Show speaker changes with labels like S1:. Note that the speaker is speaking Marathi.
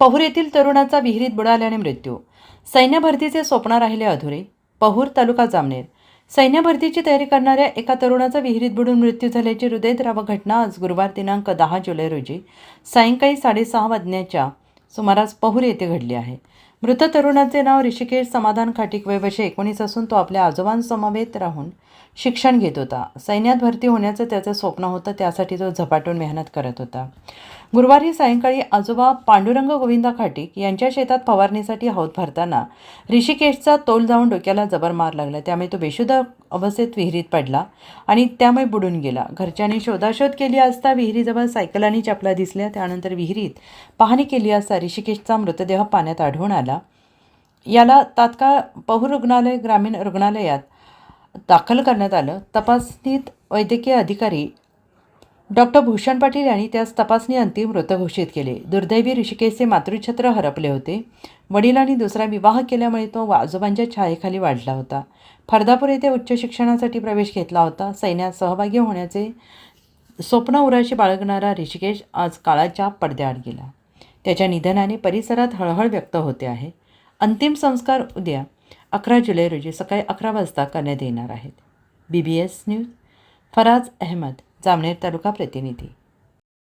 S1: पहूर येथील तरुणाचा विहिरीत बुडाल्याने मृत्यू. सैन्य भरतीचे स्वप्न राहिले अधुरे. पहूर तालुका जामनेर. सैन्य भरतीची तयारी करणाऱ्या एका तरुणाचा विहिरीत बुडून मृत्यू झाल्याची हृदयद्रावक घटना आज गुरुवार दिनांक दहा जुलै रोजी सायंकाळी साडेसहा वाजण्याच्या सुमारास पहूर येथे घडली आहे. मृत तरुणाचे नाव ऋषिकेश समाधान खाटिक वय एकोणीस असून तो आपल्या आजोबांसमवेत राहून शिक्षण घेत होता. सैन्यात भरती होण्याचं त्याचं स्वप्न होतं त्यासाठी तो झपाटून मेहनत करत होता. गुरुवारी सायंकाळी आजोबा पांडुरंग गोविंदा खाटीक यांच्या शेतात फवारणीसाठी हौद भरताना ऋषिकेशचा तोल जाऊन डोक्याला जबर मार लागला. त्यामुळे तो बेशुद्ध अवस्थेत विहिरीत पडला आणि त्यामुळे बुडून गेला. घरच्यांनी शोधाशोध केली असता विहिरीजवळ सायकल आणि चपला दिसल्या. त्यानंतर विहिरीत पाहणी केली असता ऋषिकेशचा मृतदेह पाण्यात आढळून आला. याला तात्काळ पहू रुग्णालय ग्रामीण रुग्णालयात दाखल करण्यात आलं. तपासणीत वैद्यकीय अधिकारी डॉक्टर भूषण पाटील यांनी त्यास तपासणी अंतिम मृत घोषित केले. दुर्दैवी ऋषिकेशचे मातृछत्र हरपले होते. वडिलांनी दुसरा विवाह केल्यामुळे तो आजोबांच्या छायेखाली वाढला होता. फरदापूर येथे उच्च शिक्षणासाठी प्रवेश घेतला होता. सैन्यात सहभागी होण्याचे स्वप्न उराशी बाळगणारा ऋषिकेश आज काळाच्या पडद्याआड गेला. त्याच्या निधनाने परिसरात हळहळ व्यक्त होते आहे. अंतिम संस्कार उद्या अकरा जुलै रोजी सकाळी अकरा वाजता करण्यात येणार आहेत. B B S news Faraz Ahmad Jamner तालुका प्रतिनिधी.